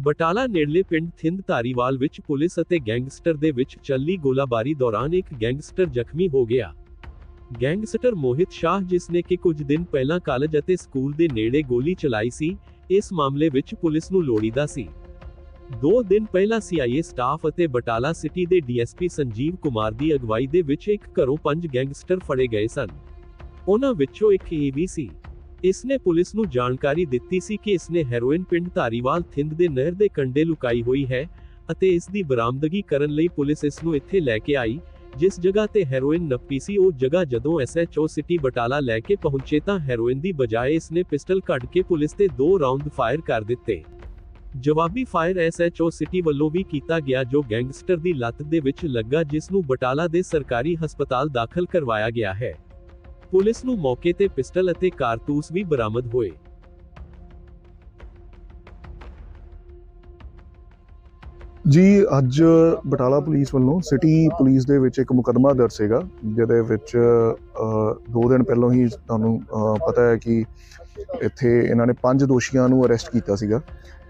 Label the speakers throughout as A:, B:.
A: ਬਟਾਲਾ ਨੇੜਲੇ ਪਿੰਡ ਥਿੰਦ ਧਾਰੀਵਾਲ ਵਿੱਚ ਪੁਲਿਸ ਅਤੇ ਗੈਂਗਸਟਰ ਦੇ ਵਿੱਚ ਚੱਲੀ ਗੋਲਾਬਾਰੀ ਦੌਰਾਨ ਇੱਕ ਗੈਂਗਸਟਰ ਜ਼ਖਮੀ ਹੋ ਗਿਆ। ਗੈਂਗਸਟਰ ਮੋਹਿਤ ਸ਼ਾਹ ਜਿਸ ਨੇ ਕਿ ਕੁਝ ਦਿਨ ਪਹਿਲਾਂ ਕਾਲਜ ਅਤੇ ਸਕੂਲ ਦੇ ਨੇੜੇ ਗੋਲੀ ਚਲਾਈ ਸੀ, ਇਸ ਮਾਮਲੇ ਵਿੱਚ ਪੁਲਿਸ ਨੂੰ ਲੋੜੀਦਾ ਸੀ। ਦੋ ਦਿਨ ਪਹਿਲਾਂ ਸੀਆਈਏ ਸਟਾਫ ਅਤੇ ਬਟਾਲਾ ਸਿਟੀ ਦੇ ਡੀਐਸਪੀ ਸੰਜੀਵ ਕੁਮਾਰ ਦੀ ਅਗਵਾਈ ਦੇ ਵਿੱਚ ਇੱਕ ਘਰੋਂ ਪੰਜ ਗੈਂਗਸਟਰ ਫੜੇ ਗਏ ਸਨ। ਉਹਨਾਂ ਵਿੱਚੋਂ ਇੱਕ ਏਬੀ ਸੀ। ਇਸ ਨੇ ਪੁਲਿਸ ਨੂੰ ਜਾਣਕਾਰੀ ਦਿੱਤੀ ਸੀ ਕਿ ਇਸ ਨੇ ਹੈਰੋਇਨ ਪਿੰਡ ਧਾਰੀਵਾਲ ਥਿੰਦ ਦੇ ਨਹਿਰ ਦੇ ਕੰਢੇ ਲੁਕਾਈ ਹੋਈ ਹੈ ਅਤੇ ਇਸ ਦੀ ਬਰਾਮਦਗੀ ਕਰਨ ਲਈ ਪੁਲਿਸ ਇਸ ਨੂੰ ਇੱਥੇ ਲੈ ਕੇ ਆਈ, ਜਿਸ ਜਗ੍ਹਾ ਤੇ ਹੈਰੋਇਨ ਨੱਪੀ ਸੀ। ਉਹ ਜਗ੍ਹਾ ਜਦੋਂ ਐਸਐਚਓ ਸਿਟੀ ਬਟਾਲਾ ਲੈ ਕੇ ਪਹੁੰਚੇ ਤਾਂ ਹੈਰੋਇਨ ਦੀ ਬਜਾਏ ਇਸ ਨੇ ਪਿਸਟਲ ਕੱਢ ਕੇ ਪੁਲਿਸ ਤੇ ਦੋ ਰਾਉਂਡ ਫਾਇਰ ਕਰ ਦਿੱਤੇ। ਜਵਾਬੀ ਫਾਇਰ ਐਸਐਚਓ ਸਿਟੀ ਵੱਲੋਂ ਵੀ ਕੀਤਾ ਗਿਆ, ਜੋ ਗੈਂਗਸਟਰ ਦੀ ਲੱਤ ਦੇ ਵਿੱਚ ਲੱਗਾ, ਜਿਸ ਨੂੰ ਬਟਾਲਾ ਦੇ ਸਰਕਾਰੀ ਹਸਪਤਾਲ ਦਾਖਲ ਕਰਵਾਇਆ ਗਿਆ ਹੈ। ਪੁਲਿਸ ਨੂੰ ਮੌਕੇ ਤੇ ਪਿਸਟਲ ਅਤੇ ਕਾਰਤੂਸ ਵੀ ਬਰਾਮਦ ਹੋਏ।
B: ਜੀ ਅੱਜ ਬਟਾਲਾ ਪੁਲਿਸ ਵੱਲੋਂ ਸਿਟੀ ਪੁਲਿਸ ਦੇ ਵਿੱਚ ਇੱਕ ਮੁਕੱਦਮਾ ਦਰਜ ਸੀਗਾ ਜਿਹਦੇ ਵਿੱਚ ਅ, ਦੋ ਦਿਨ ਪਹਿਲਾਂ ਹੀ ਤੁਹਾਨੂੰ ਪਤਾ ਹੈ ਕਿ ਇੱਥੇ ਇਹਨਾਂ ਨੇ ਪੰਜ ਦੋਸ਼ੀਆਂ ਨੂੰ ਅਰੈਸਟ ਕੀਤਾ ਸੀਗਾ।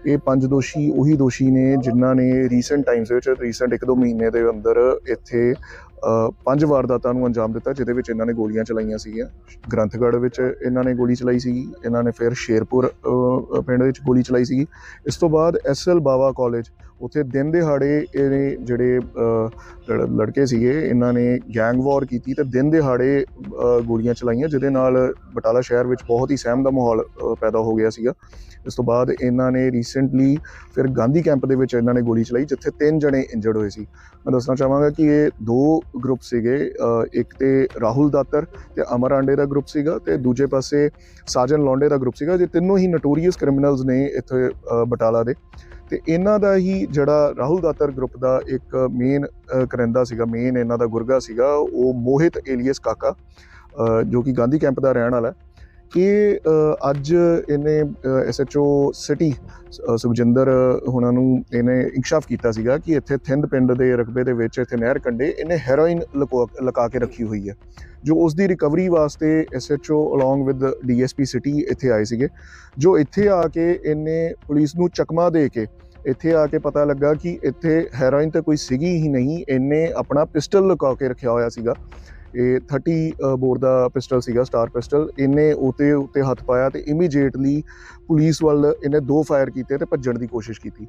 B: ਇਹ ਪੰਜ ਦੋਸ਼ੀ ਉਹੀ ਦੋਸ਼ੀ ਨੇ ਜਿਨ੍ਹਾਂ ਨੇ ਰੀਸੈਂਟ ਟਾਈਮਸ ਵਿੱਚ ਰੀਸੈਂਟ ਇੱਕ ਦੋ ਮਹੀਨੇ ਦੇ ਅੰਦਰ ਇੱਥੇ ਪੰਜ ਵਾਰਦਾਤਾਂ ਨੂੰ ਅੰਜਾਮ ਦਿੱਤਾ, ਜਿਹਦੇ ਵਿੱਚ ਇਹਨਾਂ ਨੇ ਗੋਲੀਆਂ ਚਲਾਈਆਂ ਸੀਗੀਆਂ। ਗ੍ਰੰਥਗੜ੍ਹ ਵਿੱਚ ਇਹਨਾਂ ਨੇ ਗੋਲੀ ਚਲਾਈ ਸੀਗੀ। ਇਹਨਾਂ ਨੇ ਫਿਰ ਸ਼ੇਰਪੁਰ ਪਿੰਡ ਵਿੱਚ ਗੋਲੀ ਚਲਾਈ ਸੀਗੀ। ਇਸ ਤੋਂ ਬਾਅਦ ਐਸਐਲ ਬਾਵਾ ਕਾਲਜ, ਉੱਥੇ ਦਿਨ ਦਿਹਾੜੇ ਇਹ ਜਿਹੜੇ ਲੜਕੇ ਸੀਗੇ, ਇਹਨਾਂ ਨੇ ਗੈਂਗ ਵਾਰ ਕੀਤੀ ਤੇ ਦਿਨ ਦਿਹਾੜੇ ਗੋਲੀਆਂ ਚਲਾਈਆਂ, ਜਿਹਦੇ ਨਾਲ ਬਟਾਲਾ ਸ਼ਹਿਰ ਵਿੱਚ ਬਹੁਤ ਹੀ ਸਹਿਮ ਦਾ ਮਾਹੌਲ ਪੈਦਾ ਹੋ ਗਿਆ ਸੀਗਾ। ਇਸ ਤੋਂ ਬਾਅਦ ਇਹਨਾਂ ਨੇ ਰੀਸੈਂਟਲੀ ਫਿਰ ਗਾਂਧੀ ਕੈਂਪ ਦੇ ਵਿੱਚ ਇਹਨਾਂ ਨੇ ਗੋਲੀ ਚਲਾਈ, ਜਿੱਥੇ ਤਿੰਨ ਜਣੇ ਇੰਜਰਡ ਹੋਏ ਸੀ। ਮੈਂ ਦੱਸਣਾ ਚਾਹਾਂਗਾ ਕਿ ਇਹ ਦੋ ਗਰੁੱਪ ਸੀਗੇ ਇੱਕ ਤੇ ਰਾਹੁਲ ਦਾਤਰ ਤੇ ਅਮਰ ਆਂਡੇ ਦਾ ਗਰੁੱਪ ਸੀਗਾ ਤੇ ਦੂਜੇ ਪਾਸੇ ਸਾਜਨ ਲੌਂਡੇ ਦਾ ਗਰੁੱਪ ਸੀਗਾ ਜੇ ਤਿੰਨੋਂ ਹੀ ਨਟੋਰੀਅਸ ਕ੍ਰਿਮੀਨਲਸ ਨੇ ਇੱਥੇ ਬਟਾਲਾ ਦੇ। ਤੇ ਇਹਨਾਂ ਦਾ ਹੀ ਜਿਹੜਾ ਰਾਹੁਲ ਦਾਤਰ ਗਰੁੱਪ ਦਾ ਇੱਕ ਮੇਨ ਕਰਿੰਦਾ ਸੀਗਾ ਮੇਨ ਇਹਨਾਂ ਦਾ ਗੁਰਗਾ ਸੀਗਾ, ਉਹ ਮੋਹਿਤ ਏਲੀਅਸ ਕਾਕਾ ਜੋ ਕਿ ਗਾਂਧੀ ਕੈਂਪ ਦਾ ਰਹਿਣ ਵਾਲਾ ਕਿ ਅੱਜ ਇਹਨੇ ਐਸਐਚਓ ਸਿਟੀ ਅ, ਸੁਖਜਿੰਦਰ ਹੁਣਾਂ ਨੂੰ ਇਹਨੇ ਇਨਕਸ਼ਾਫ ਕੀਤਾ ਸੀਗਾ ਕਿ ਇੱਥੇ ਥਿੰਦ ਪਿੰਡ ਦੇ ਰਕਬੇ ਦੇ ਵਿੱਚ ਇੱਥੇ ਨਹਿਰ ਕੰਢੇ ਇਹਨੇ ਹੈਰੋਇਨ ਲੁਕਾ ਕੇ ਰੱਖੀ ਹੋਈ ਹੈ। ਜੋ ਉਸ ਦੀ ਰਿਕਵਰੀ ਵਾਸਤੇ SHO along with DSP city ਇੱਥੇ ਆਏ ਸੀਗੇ। ਜੋ ਇੱਥੇ ਆ ਕੇ ਇਹਨੇ ਪੁਲਿਸ ਨੂੰ ਚਕਮਾ ਦੇ ਕੇ ਇੱਥੇ ਆ ਕੇ ਪਤਾ ਲੱਗਾ ਕਿ ਇੱਥੇ ਹੈਰੋਇਨ ਤਾਂ ਕੋਈ ਸੀਗੀ ਹੀ ਨਹੀਂ ਇਹਨੇ ਆਪਣਾ ਪਿਸਟਲ ਲੁਕਾ ਕੇ ਰੱਖਿਆ ਹੋਇਆ ਸੀਗਾ। ਇਹ 30 ਅ, ਬੋਰ ਦਾ ਪਿਸਟਲ ਸੀਗਾ ਸਟਾਰ ਪਿਸਟਲ ਇਹਨੇ ਉਤੇ ਉੱਤੇ ਹੱਥ ਪਾਇਆ ਤੇ ਇਮੀਡੀਏਟਲੀ ਪੁਲਿਸ ਵੱਲ ਇਹਨੇ ਦੋ ਫਾਇਰ ਕੀਤੇ ਤੇ ਭੱਜਣ ਦੀ ਕੋਸ਼ਿਸ਼ ਕੀਤੀ।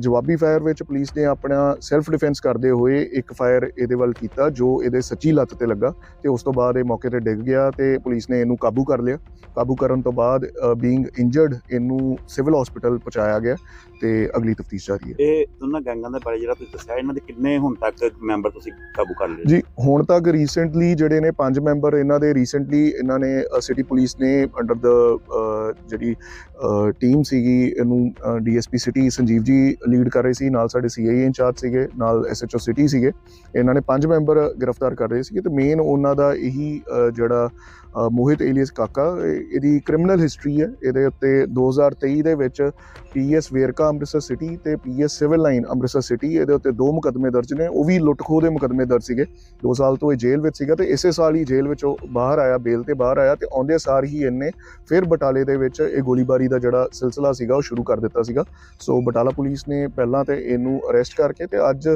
B: ਜਵਾਬੀ ਫਾਇਰ ਵਿੱਚ ਪੁਲਿਸ ਨੇ ਆਪਣਾ ਸੈਲਫ ਡਿਫੈਂਸ ਕਰਦੇ ਹੋਏ ਇੱਕ ਫਾਇਰ ਇਹਦੇ ਵੱਲ ਕੀਤਾ ਜੋ ਇਹਦੇ ਸੱਚੀ ਲੱਤ ਤੇ ਲੱਗਾ ਤੇ ਉਸ ਤੋਂ ਬਾਅਦ ਇਹ ਮੌਕੇ ਤੇ ਡਿੱਗ ਗਿਆ ਤੇ ਪੁਲਿਸ ਨੇ ਇਹਨੂੰ ਕਾਬੂ ਕਰ ਲਿਆ। ਕਾਬੂ ਕਰਨ ਤੋਂ ਬਾਅਦ ਬੀਇੰਗ ਇੰਜਰਡ ਇਹਨੂੰ ਸਿਵਲ ਹਸਪੀਟਲ ਪਹੁੰਚਾਇਆ ਗਿਆ ਤੇ ਅਗਲੀ ਤਫਤੀਸ਼ ਜਾਰੀ ਹੈ।
C: ਇਹ ਦੋਨਾਂ ਗੈਂਗਾਂ ਦੇ ਬਾਰੇ ਜਿਹੜਾ ਤੁਸੀਂ ਦੱਸਿਆ ਇਹਨਾਂ ਦੇ ਕਿੰਨੇ ਹੁਣ ਤੱਕ ਮੈਂਬਰ ਤੁਸੀਂ ਕਾਬੂ ਕਰ ਲਏ?
B: ਜੀ ਹੁਣ ਤੱਕ ਰੀਸੈਂਟਲੀ ਜਿਹੜੇ ਨੇ ਪੰਜ ਮੈਂਬਰ ਇਹਨਾਂ ਦੇ ਰੀਸੈਂਟਲੀ ਇਹਨਾਂ ਨੇ ਸਿਟੀ ਪੁਲਿਸ ਨੇ ਅੰਡਰ ਦ ਜਿਹੜੀ ਟੀਮ ਸੀਗੀ ਇਹਨੂੰ ਡੀਐਸਪੀ ਸਿਟੀ ਸੰਜੀਵ ਜੀ ਲੀਡ ਕਰ ਰਹੇ ਸੀ ਨਾਲ ਸਾਡੇ ਸੀਆਈਏ ਇੰਚਾਰਜ ਸੀਗੇ ਨਾਲ ਐਸਐਚਓ ਸਿਟੀ ਸੀਗੇ। ਇਹਨਾਂ ਨੇ ਪੰਜ ਮੈਂਬਰ ਗ੍ਰਿਫਤਾਰ ਕਰ ਰਹੇ ਸੀਗੇ ਤੇ ਮੇਨ ਉਹਨਾਂ ਦਾ ਇਹੀ ਅ, ਜਿਹੜਾ ਮੋਹਿਤ ਏਲੀਅਸ ਕਾਕਾ ਇਹ- ਇਹਦੀ ਕ੍ਰਿਮੀਨਲ ਹਿਸਟਰੀ ਹੈ। ਇਹਦੇ ਉੱਤੇ 2023 ਦੇ ਵਿੱਚ ਪੀਐਸ ਵੇਰਕਾ ਅੰਮ੍ਰਿਤਸਰ ਸਿਟੀ ਤੇ PS civil line Amritsar city ਇਹਦੇ ਉੱਤੇ ਦੋ ਮੁਕੱਦਮੇ ਦਰਜ ਨੇ। ਉਹ ਵੀ ਲੁੱਟ-ਖੋਹ ਦੇ ਮੁਕੱਦਮੇ ਦਰਜ ਸੀਗੇ। 2 ਸਾਲ ਤੋਂ ਇਹ ਜੇਲ੍ਹ ਵਿੱਚ ਸੀਗਾ ਤੇ ਇਸੇ ਸਾਲ ਹੀ ਜੇਲ੍ਹ ਵਿੱਚੋਂ ਬਾਹਰ ਆਇਆ ਬੇਲ ਤੇ ਬਾਹਰ ਆਇਆ ਤੇ ਆਉਂਦੇ ਸਾਰ ਹੀ ਇਹਨੇ ਫਿਰ ਬਟਾਲੇ ਦੇ ਵਿੱਚ ਇਹ ਗੋਲੀਬਾਰੀ ਦਾ ਜਿਹੜਾ ਸਿਲਸਿਲਾ ਸੀਗਾ ਉਹ ਸ਼ੁਰੂ ਕਰ ਦਿੱਤਾ ਸੀਗਾ। ਸੋ ਬਟਾਲਾ ਪੁਲਿਸ ਨੇ ਪਹਿਲਾਂ ਤੇ ਇਹਨੂੰ ਅਰੈਸਟ ਕਰਕੇ ਤੇ ਅੱਜ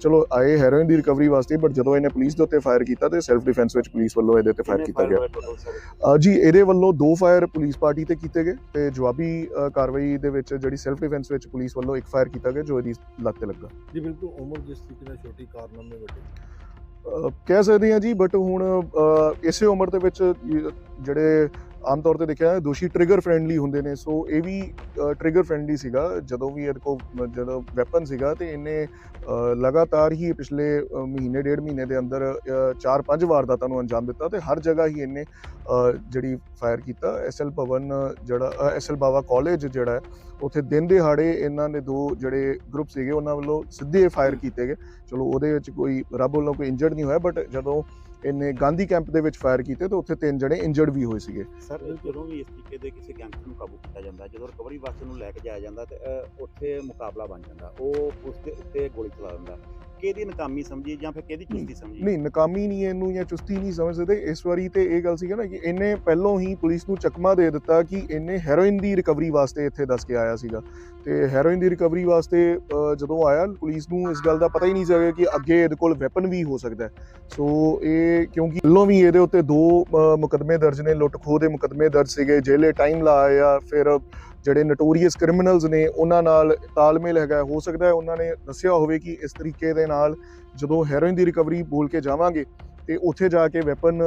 B: ਚਲੋ ਆਏ ਹੈਰੋਇਨ ਦੀ ਰਿਕਵਰੀ ਵਾਸਤੇ ਬਟ ਜਦੋਂ ਇਹਨੇ ਪੁਲਿਸ ਦੇ ਉੱਤੇ ਫਾਇਰ ਕੀਤਾ ਤੇ ਸੈਲਫ ਡਿਫੈਂਸ ਵਿੱਚ ਪੁਲਿਸ ਵੱਲੋਂ ਇਹਦੇ ਉੱਤੇ ਫਾਇਰ ਕੀਤਾ ਗਿਆ। ਅ, ਜੀ ਇਹਦੇ ਵੱਲੋਂ ਦੋ ਫਾਇਰ ਪੁਲਿਸ ਪਾਰਟੀ ਤੇ ਕੀਤੇ ਗਏ ਤੇ ਜਵਾਬੀ ਕਾਰਵਾਈ ਦੇ ਵਿੱਚ ਜਿਹੜੀ ਸੈਲਫ ਡਿਫੈਂਸ ਵਿੱਚ ਪੁਲਿਸ ਵੱਲੋਂ ਇੱਕ ਫਾਇਰ ਕੀਤਾ ਗਿਆ ਜੋ ਇਹਦੀ ਲੱਤ ਤੇ ਲੱਗਾ।
D: ਜੀ ਬਿਲਕੁਲ ਉਮਰ ਜਿਸ ਤਰੀਕੇ ਨਾਲ ਛੋਟੀ ਕਾਰਨਾਮੇ ਵੱਡੇ।
B: ਕਹਿ ਸਕਦੇ ਹਾਂ ਜੀ ਬਟ ਹੁਣ ਇਸੇ ਉਮਰ ਦੇ ਵਿੱਚ ਜਿਹੜੇ ਆਮ ਤੌਰ ਤੇ ਦੇਖਿਆ ਦੋਸ਼ੀ ਟ੍ਰਿਗਰ ਫ੍ਰੈਂਡਲੀ ਹੁੰਦੇ ਨੇ ਸੋ ਇਹ ਵੀ ਟ੍ਰਿਗਰ ਫ੍ਰੈਂਡਲੀ ਸੀਗਾ ਜਦੋਂ ਵੀ ਇਹਦੇ ਕੋਲ ਜਦੋਂ ਵੈਪਨ ਸੀਗਾ ਤੇ ਇਹਨੇ ਲਗਾਤਾਰ ਹੀ ਪਿਛਲੇ ਮਹੀਨੇ ਡੇਢ ਮਹੀਨੇ ਦੇ ਅੰਦਰ ਅ, ਚਾਰ ਪੰਜ ਵਾਰਦਾਤਾਂ ਨੂੰ ਅੰਜਾਮ ਦਿੱਤਾ ਤੇ ਹਰ ਜਗ੍ਹਾ ਹੀ ਇਹਨੇ ਜਿਹੜੀ ਫਾਇਰ ਕੀਤਾ। ਐਸਐਲ ਭਵਨ ਜਿਹੜਾ ਐਸਐਲ ਬਾਵਾ ਕਾਲਜ ਜਿਹੜਾ ਹੈ ਉੱਥੇ ਦਿਨ ਦਿਹਾੜੇ ਇਹਨਾਂ ਨੇ ਦੋ ਜਿਹੜੇ ਗਰੁੱਪ ਸੀਗੇ ਉਹਨਾਂ ਵੱਲੋਂ ਸਿੱਧੇ ਫਾਇਰ ਕੀਤੇ ਗਏ। ਚਲੋ ਉਹਦੇ ਵਿੱਚ ਕੋਈ ਰੱਬ ਵੱਲੋਂ ਕੋਈ ਇੰਜਰਡ ਨਹੀਂ ਹੋਇਆ ਬਟ ਜਦੋਂ ਇਹਨੇ ਗਾਂਧੀ ਕੈਂਪ ਦੇ ਵਿੱਚ ਫਾਇਰ ਕੀਤੇ ਤਾਂ ਉੱਥੇ ਤਿੰਨ ਜਣੇ ਇੰਜਰਡ ਵੀ ਹੋਏ ਸੀਗੇ।
C: ਸਰ ਜਦੋਂ ਵੀ ਇਸ ਤਰੀਕੇ ਦੇ ਕਿਸੇ ਗੈਂਗਸਟਰ ਨੂੰ ਕਾਬੂ ਕੀਤਾ ਜਾਂਦਾ ਜਦੋਂ ਰਿਕਵਰੀ ਵਾਸਤੇ ਨੂੰ ਲੈ ਕੇ ਜਾਇਆ ਜਾਂਦਾ ਤੇ ਅਹ, ਉੱਥੇ ਮੁਕਾਬਲਾ ਬਣ ਜਾਂਦਾ। ਉਹ ਉਸ ਦੇ ਉੱਤੇ ਗੋਲੀ ਚਲਾ ਦਿੰਦਾ। ਕਿਹਦੀ ਨਕਾਮੀ ਸਮਝੀ ਜਾਂ ਫਿਰ ਕਿਹਦੀ ਚੁਸਤੀ ਸਮਝੀ?
B: ਨਹੀਂ ਨਕਾਮੀ ਨਹੀਂ ਇਹਨੂੰ ਜਾਂ ਚੁਸਤੀ ਨਹੀਂ ਸਮਝ ਸਕਦੇ ਇਸ ਵਾਰੀ ਤੇ ਇਹ ਗੱਲ ਸੀ ਨਾ ਕਿ ਇਹਨੇ ਪਹਿਲੋਂ ਹੀ ਪੁਲਿਸ ਨੂੰ ਚਕਮਾ ਦੇ ਦਿੱਤਾ ਕਿ ਇਹਨੇ ਹੈਰੋਇਨ ਦੀ ਰਿਕਵਰੀ ਵਾਸਤੇ ਇੱਥੇ ਦੱਸ ਕੇ ਆਇਆ ਸੀਗਾ। ਤੇ ਹੈਰੋਇਨ ਦੀ ਰਿਕਵਰੀ ਵਾਸਤੇ ਜਦੋਂ ਆਇਆ ਪੁਲਿਸ ਨੂੰ ਇਸ ਗੱਲ ਦਾ ਪਤਾ ਹੀ ਨਹੀਂ ਸੀਗਾ ਕਿ ਅੱਗੇ ਇਹਦੇ ਕੋਲ ਵੈਪਨ ਵੀ ਹੋ ਸਕਦਾ। ਸੋ ਇਹ ਕਿਉਂਕਿ ਪਹਿਲੋਂ ਵੀ ਇਹਦੇ ਉੱਤੇ ਦੋ ਮੁਕੱਦਮੇ ਦਰਜ ਨੇ ਲੁੱਟ ਖੋਹ ਦੇ ਮੁਕੱਦਮੇ ਦਰਜ ਸੀਗੇ। ਜੇਲੇ ਟਾਈਮ ਲਾਇਆ ਫਿਰ ਜਿਹੜੇ ਨਟੋਰੀਅਸ ਕ੍ਰਿਮੀਨਲਸ ਨੇ, ਉਹਨਾਂ ਨਾਲ ਤਾਲਮੇਲ ਹੈਗਾ, ਹੋ ਸਕਦਾ ਹੈ ਉਹਨਾਂ ਨੇ ਦੱਸਿਆ ਹੋਵੇ ਕਿ ਇਸ ਤਰੀਕੇ ਦੇ ਨਾਲ ਜਦੋਂ ਹੈਰੋਇਨ ਦੀ ਰਿਕਵਰੀ ਬੋਲ ਕੇ ਜਾਵਾਂਗੇ, ਤੇ ਉੱਥੇ ਜਾ ਕੇ ਵੈਪਨ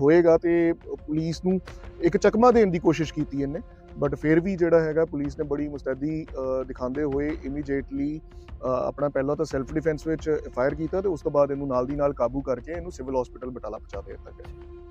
B: ਹੋਏਗਾ ਤੇ ਪੁਲਿਸ ਨੂੰ ਇੱਕ ਚਕਮਾ ਦੇਣ ਦੀ ਕੋਸ਼ਿਸ਼ ਕੀਤੀ ਇਹਨੇ ਬਟ ਫਿਰ ਵੀ ਜਿਹੜਾ ਹੈਗਾ ਪੁਲਿਸ ਨੇ ਬੜੀ ਮੁਸਤੈਦੀ ਦਿਖਾਉਂਦੇ ਹੋਏ ਇਮੀਡੀਏਟਲੀ ਆਪਣਾ ਪਹਿਲਾਂ ਤਾਂ ਸੈਲਫ ਡਿਫੈਂਸ ਵਿੱਚ ਫਾਇਰ ਕੀਤਾ ਤੇ ਉਸ ਤੋਂ ਬਾਅਦ ਇਹਨੂੰ ਨਾਲ ਦੀ ਨਾਲ ਕਾਬੂ ਕਰਕੇ ਇਹਨੂੰ ਸਿਵਲ ਹਸਪੀਟਲ ਬਟਾਲਾ ਪਹੁੰਚਾ ਦਿੱਤਾ ਗਿਆ।